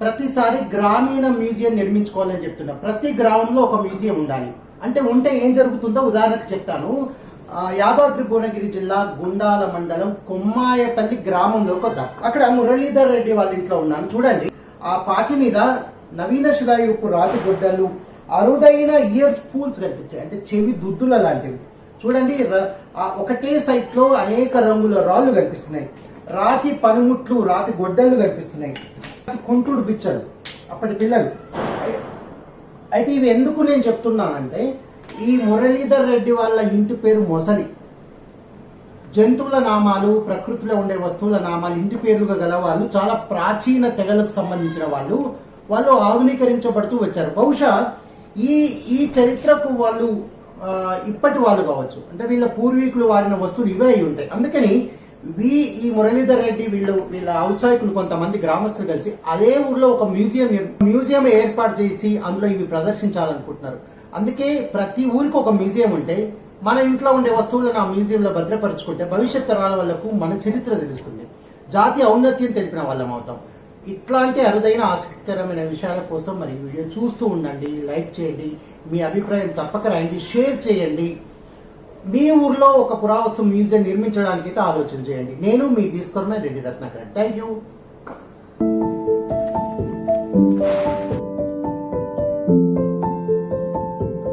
ప్రతిసారి గ్రామీణ మ్యూజియం నిర్మించుకోవాలని చెప్తున్నా. ప్రతి గ్రామంలో ఒక మ్యూజియం ఉండాలి. అంటే ఉంటే ఏం జరుగుతుందో ఉదాహరణకు చెప్తాను. యాదాద్రి భువనగిరి జిల్లా గుండాల మండలం కొమ్మాయపల్లి గ్రామంలోకి వద్దాం. అక్కడ మురళీధర్ రెడ్డి వాళ్ళ ఇంట్లో ఉన్నాను. చూడండి. ఆ పాటి మీద నవీన శిలాయుపు రాతి గుడ్డలు అరుదైన ఇయర్ స్పూల్స్ కనిపించాయి. అంటే చెవి దుద్దుల లాంటివి. చూడండి ఒకటే సైట్లో అనేక రంగుల రాళ్ళు కనిపిస్తున్నాయి. రాతి పనిముట్లు రాతి గొడ్డలు కనిపిస్తున్నాయి. కుంటుడు పిచ్చలు అప్పటి పిల్లలు. అయితే ఇవి ఎందుకు నేను చెప్తున్నానంటే ఈ మురళీధర్ రెడ్డి వాళ్ళ ఇంటి పేరు మొసలి. జంతువుల నామాలు ప్రకృతిలో ఉండే వస్తువుల నామాలు ఇంటి పేర్లుగా గల వాళ్ళు చాలా ప్రాచీన తెగలకు సంబంధించిన వాళ్ళు వాళ్ళు ఆధునీకరించబడుతూ వచ్చారు. బహుశా ఈ ఈ చరిత్రకు వాళ్ళు ఇప్పటి వాళ్ళు కావచ్చు. అంటే వీళ్ళ పూర్వీకులు వాడిన వస్తువులు ఇవే అయి ఉంటాయి. అందుకని వీ ఈ మురళీధర్ రెడ్డి వీళ్ళు వీళ్ళ ఔత్సాహికులు కొంతమంది గ్రామస్తులు కలిసి అదే ఊర్లో ఒక మ్యూజియం మ్యూజియం ఏర్పాటు చేసి అందులో ఇవి ప్రదర్శించాలనుకుంటున్నారు. అందుకే ప్రతి ఊరికి ఒక మ్యూజియం ఉంటే మన ఇంట్లో ఉండే వస్తువులను ఆ మ్యూజియంలో భద్రపరుచుకుంటే భవిష్యత్ తరాల వాళ్ళకు మన చరిత్ర తెలుస్తుంది. జాతి ఔన్నత్యం తెలిపిన వాళ్ళం అవుతాం. ఇట్లాంటి అరుదైన ఆసక్తికరమైన విషయాల కోసం మరి వీడియో చూస్తూ ఉండండి. లైక్ చేయండి. మీ అభిప్రాయం తప్పక రాయండి. షేర్ చేయండి. మీ ఊర్లో ఒక పురావస్తు మ్యూజియం నిర్మించడానికి అయితే ఆలోచన చేయండి. నేను మీ తీసుకొరమే రెడ్డి రత్నాకర్ థ్యాంక్ యూ